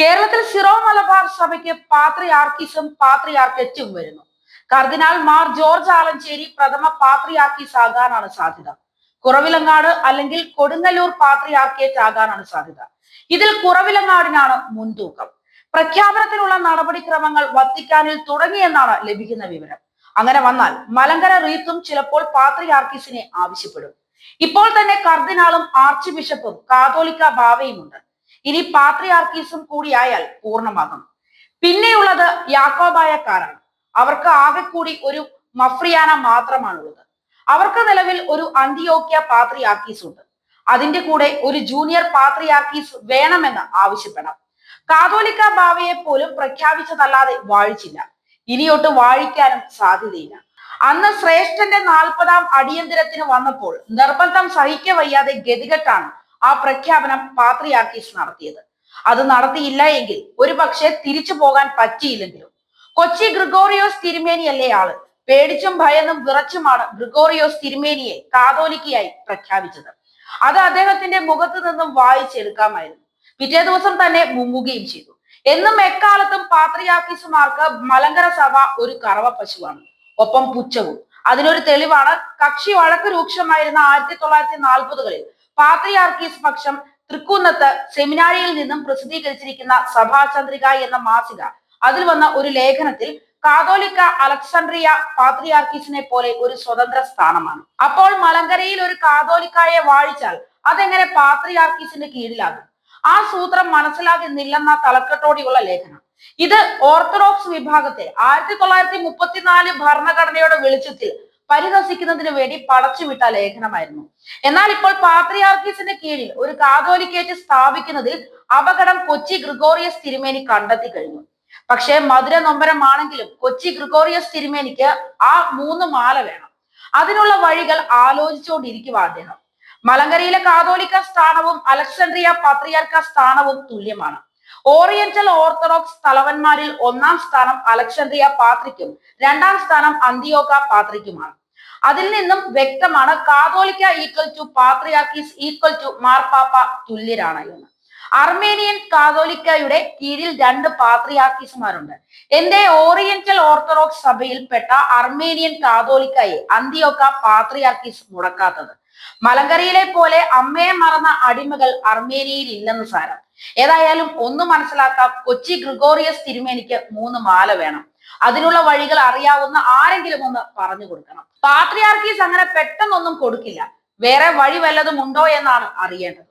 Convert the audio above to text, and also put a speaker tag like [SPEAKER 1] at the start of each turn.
[SPEAKER 1] കേരളത്തിൽ സിറോ മലബാർ സഭയ്ക്ക് പാത്രിയാർക്കിസും പാത്രിയാർക്കറ്റും വരുന്നു. കർദിനാൾ മാർ ജോർജ് ആലഞ്ചേരി പ്രഥമ പാത്രിയാർക്കീസ് ആകാനാണ് സാധ്യത. കുറവിലങ്ങാട് അല്ലെങ്കിൽ കൊടുങ്ങല്ലൂർ പാത്രിയാർക്കേറ്റ് ആകാനാണ് സാധ്യത. ഇതിൽ കുറവിലങ്ങാടിനാണ് മുൻതൂക്കം. പ്രഖ്യാപനത്തിനുള്ള നടപടിക്രമങ്ങൾ വത്തിക്കാനിൽ തുടങ്ങിയെന്നാണ് ലഭിക്കുന്ന വിവരം. അങ്ങനെ വന്നാൽ മലങ്കര റീത്തും ചിലപ്പോൾ പാത്രിയാർക്കീസിനെ ആവശ്യപ്പെടും. ഇപ്പോൾ തന്നെ കർദിനാളും ആർച്ച് ബിഷപ്പും കാതോലിക്ക ബാവയുമുണ്ട് ഇനി പാത്രിയാർക്കീസും കൂടിയായാൽ പൂർണമാകും. പിന്നെയുള്ളത് യാക്കോബായക്കാരാണ് അവർക്ക് ആകെ കൂടി ഒരു മഫ്രിയാന മാത്രമാണുള്ളത്. അവർക്ക് നിലവിൽ ഒരു അന്ത്യോക്യ പാത്രിയാർക്കീസ് ഉണ്ട് അതിന്റെ കൂടെ ഒരു ജൂനിയർ പാത്രിയാർക്കീസ് വേണമെന്ന് ആവശ്യപ്പെടാം. കാതോലിക്ക ബാവയെ പോലും പ്രഖ്യാപിച്ചതല്ലാതെ വാഴിച്ചില്ല. ഇനിയൊട്ട് വാഴിക്കാനും സാധ്യതയില്ല. അന്ന് ശ്രേഷ്ഠന്റെ നാൽപ്പതാം അടിയന്തരത്തിന് വന്നപ്പോൾ നിർബന്ധം സഹിക്കവയ്യാതെ ഗതികെട്ടാണ് ആ പ്രഖ്യാപനം പാത്രിയാർക്കീസ് നടത്തിയത്. അത് നടത്തിയില്ല എങ്കിൽ ഒരു പക്ഷേ തിരിച്ചു പോകാൻ പറ്റിയില്ലെങ്കിലും. കൊച്ചി ഗ്രിഗോറിയോസ് തിരുമേനിയല്ലേ ആൾ? പേടിച്ചും ഭയന്നും വിറച്ചുമാണ് ഗ്രിഗോറിയോസ് തിരുമേനിയെ കാതോലിക്കയായി പ്രഖ്യാപിച്ചത്. അത് അദ്ദേഹത്തിന്റെ മുഖത്ത് നിന്നും വായിച്ചെടുക്കാമായിരുന്നു. പിറ്റേ ദിവസം തന്നെ മുങ്ങുകയും ചെയ്തു. എന്നും എക്കാലത്തും പാത്രിയാക്കീസുമാർക്ക് മലങ്കര സഭ ഒരു കറവ പശുവാണ്. ഒപ്പം പുച്ഛവും. അതിനൊരു തെളിവാണ് കക്ഷി വഴക്ക് രൂക്ഷമായിരുന്ന ആയിരത്തി തൊള്ളായിരത്തി നാൽപ്പതുകളിൽ പാത്രിയാർക്കീസ് പക്ഷം തൃക്കുന്നത്ത് സെമിനാരിയിൽ നിന്നും പ്രസിദ്ധീകരിച്ചിരിക്കുന്ന സഭാചന്ദ്രിക എന്ന മാസിക. അതിൽ വന്ന ഒരു ലേഖനത്തിൽ കാതോലിക്ക അലക്സാണ്ട്രിയ പാത്രിയാർക്കീസിനെ പോലെ ഒരു സ്വതന്ത്ര സ്ഥാനമാണ്. അപ്പോൾ മലങ്കരയിൽ ഒരു കാതോലിക്കായെ വാഴിച്ചാൽ അതെങ്ങനെ പാത്രിയാർക്കീസിന്റെ കീഴിലാകും? ആ സൂത്രം മനസ്സിലാകുന്നില്ലെന്ന തലക്കെട്ടോടെയുള്ള ലേഖനം. ഇത് ഓർത്തഡോക്സ് വിഭാഗത്തെ ആയിരത്തി തൊള്ളായിരത്തി മുപ്പത്തിനാല് ഭരണഘടനയുടെ വെളിച്ചത്തിൽ പരിഹസിക്കുന്നതിന് വേണ്ടി പടച്ചുവിട്ട ലേഖനമായിരുന്നു. എന്നാൽ ഇപ്പോൾ പാത്രിയാർക്കീസിന്റെ കീഴിൽ ഒരു കാതോലിക്കേറ്റ് സ്ഥാപിക്കുന്നതിൽ അപകടം കൊച്ചി ഗ്രിഗോറിയസ് തിരുമേനി കണ്ടെത്തി കഴിഞ്ഞു. പക്ഷേ മധുര നൊമ്പരമാണെങ്കിലും കൊച്ചി ഗ്രിഗോറിയസ് തിരുമേനിക്ക് ആ മൂന്ന് മാല വേണം. അതിനുള്ള വഴികൾ ആലോചിച്ചുകൊണ്ടിരിക്കുക അദ്ദേഹം. മലങ്കരയിലെ കാതോലിക്ക സ്ഥാനവും അലക്സാണ്ട്രിയ പാത്രിയാർക്ക സ്ഥാനവും തുല്യമാണ്. ഓറിയന്റൽ ഓർത്തഡോക്സ് തലവന്മാരിൽ ഒന്നാം സ്ഥാനം അലക്സാണ്ട്രിയ പാത്രിക്കും രണ്ടാം സ്ഥാനം അന്തിയോക്ക പാത്രിക്കുമാണ്. അതിൽ നിന്നും വ്യക്തമാണ് കാതോലിക്ക ഈക്വൽ ടു പാത്രിയാർക്കീസ് ഈക്വൽ ടു മാർപ്പാപ്പ തുല്യരാണ് എന്ന്. അർമേനിയൻ കാതോലിക്കയുടെ കീഴിൽ രണ്ട് പാത്രിയാർക്കീസുമാരുണ്ട്. എന്റെ ഓറിയന്റൽ ഓർത്തഡോക്സ് സഭയിൽപ്പെട്ട അർമേനിയൻ കാതോലിക്കയെ അന്തിയൊക്ക പാത്രിയാർക്കീസ് മുടക്കാത്തത്. മലങ്കരയിലെ പോലെ അമ്മയെ മറന്ന അടിമകൾ അർമേനിയയിൽ ഇല്ലെന്ന് സാരം. ഏതായാലും ഒന്ന് മനസ്സിലാക്കാം കൊച്ചി ഗ്രിഗോറിയസ് തിരുമേനിക്ക് മൂന്ന് മാല വേണം. അതിനുള്ള വഴികൾ അറിയാവുന്ന ആരെങ്കിലും ഒന്ന് പറഞ്ഞു കൊടുക്കണം. പാത്രിയാർക്കീസ് അങ്ങനെ പെട്ടെന്നൊന്നും കൊടുക്കില്ല. വേറെ വഴി വല്ലതും ഉണ്ടോ എന്നാണ് അറിയേണ്ടത്.